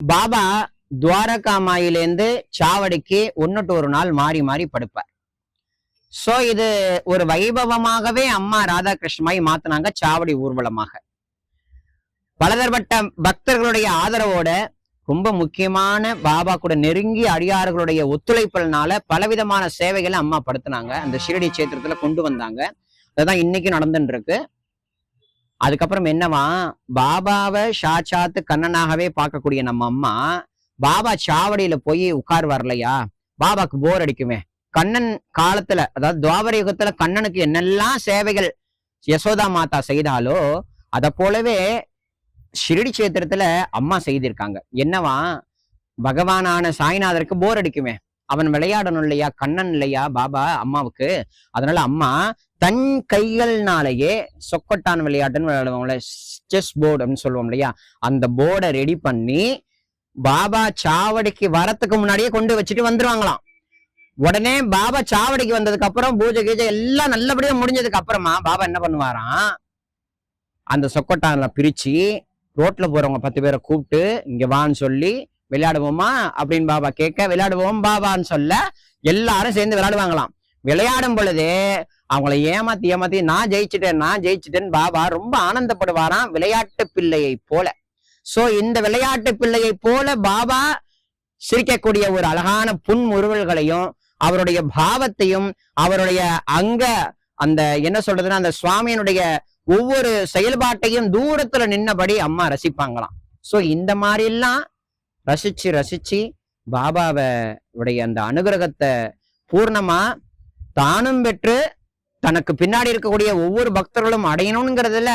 பாபா துவாரகா மாயிலேருந்து சாவடிக்கு ஒன்னுட்டு ஒரு நாள் மாறி மாறி படுப்பார். சோ இது ஒரு வைபவமாகவே அம்மா ராதாகிருஷ்ணமாய் மாத்தினாங்க சாவடி ஊர்வலமாக. பலதரப்பட்ட பக்தர்களுடைய ஆதரவோட ரொம்ப முக்கியமான பாபா கூட நெருங்கிய அடியார்களுடைய ஒத்துழைப்புனால பலவிதமான சேவைகளை அம்மா படுத்தினாங்க. அந்த ஷிரடி சேத்திரத்துல கொண்டு வந்தாங்க. அதுதான் இன்னைக்கு நடந்துட்டு இருக்கு அதுக்கப்புறம் என்னவா? பாபாவை சாட்சாத்து கண்ணனாகவே பார்க்கக்கூடிய நம்ம அம்மா பாபா சாவடியில போய் உட்கார் வரலையா பாபாக்கு போர் அடிக்குமே. கண்ணன் காலத்துல அதாவது துவாபர யுகத்துல கண்ணனுக்கு என்னெல்லாம் சேவைகள் யசோதா மாதா செய்தாலோ அத போலவே ஷிரடி சேத்திரத்துல அம்மா செய்திருக்காங்க. என்னவா? பகவானான சாய்நாதருக்கு போர் அடிக்குமே. அவன் விளையாடணும் இல்லையா? கண்ணன் இல்லையா பாபா அம்மாவுக்கு? அதனால அம்மா தன் கைகள்னாலேயே சொக்கட்டான் விளையாட்டுன்னு விளையாடுவாங்களே செஸ் போர்டு அப்படின்னு சொல்லுவோம் இல்லையா? அந்த போர்டை ரெடி பண்ணி பாபா சாவடிக்கு வரத்துக்கு முன்னாடியே கொண்டு வச்சுட்டு வந்துருவாங்களாம். உடனே பாபா சாவடிக்கு வந்ததுக்கு அப்புறம் பூஜை கீஜை எல்லாம் நல்லபடியா முடிஞ்சதுக்கு அப்புறமா பாபா என்ன பண்ணுவாராம்? அந்த சொக்கட்டான்ல பிரிச்சு ரோட்ல போறவங்க பத்து பேரை கூப்பிட்டு இங்க வான்னு சொல்லி விளையாடுவோமா? அப்படின்னு பாபா கேட்க விளையாடுவோம் பாபான்னு சொல்ல எல்லாரும் சேர்ந்து விளையாடுவாங்களாம். விளையாடும் பொழுதே அவங்கள ஏமாத்தி ஏமாத்தி நான் ஜெயிச்சிட்டேன் நான் ஜெயிச்சிட்டேன் பாபா. ரொம்ப ஆனந்தப்படுவாராம் விளையாட்டு பிள்ளையை போல. சோ இந்த விளையாட்டு பிள்ளையை போல பாபா சிரிக்கக்கூடிய ஒரு அழகான புன்முறுவல்களையும் அவருடைய பாவத்தையும் அவருடைய அங்க அந்த என்ன சொல்றதுன்னா அந்த சுவாமியினுடைய ஒவ்வொரு செயல்பாட்டையும் தூரத்துல நின்னபடி அம்மா ரசிப்பாங்களாம். சோ இந்த மாதிரி எல்லாம் ரசிச்சு ரசிச்சு பாபாவை உடைய அந்த அனுகிரகத்தை பூர்ணமா தானும் பெற்று தனக்கு பின்னாடி இருக்கக்கூடிய ஒவ்வொரு பக்தர்களும் அடையணுங்கிறதுல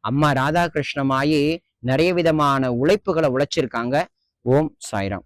அம்மா ராதாகிருஷ்ணமாயி நிறைய விதமான உழைப்புகளை உழைச்சிருக்காங்க. ஓம் சாய்ராம்.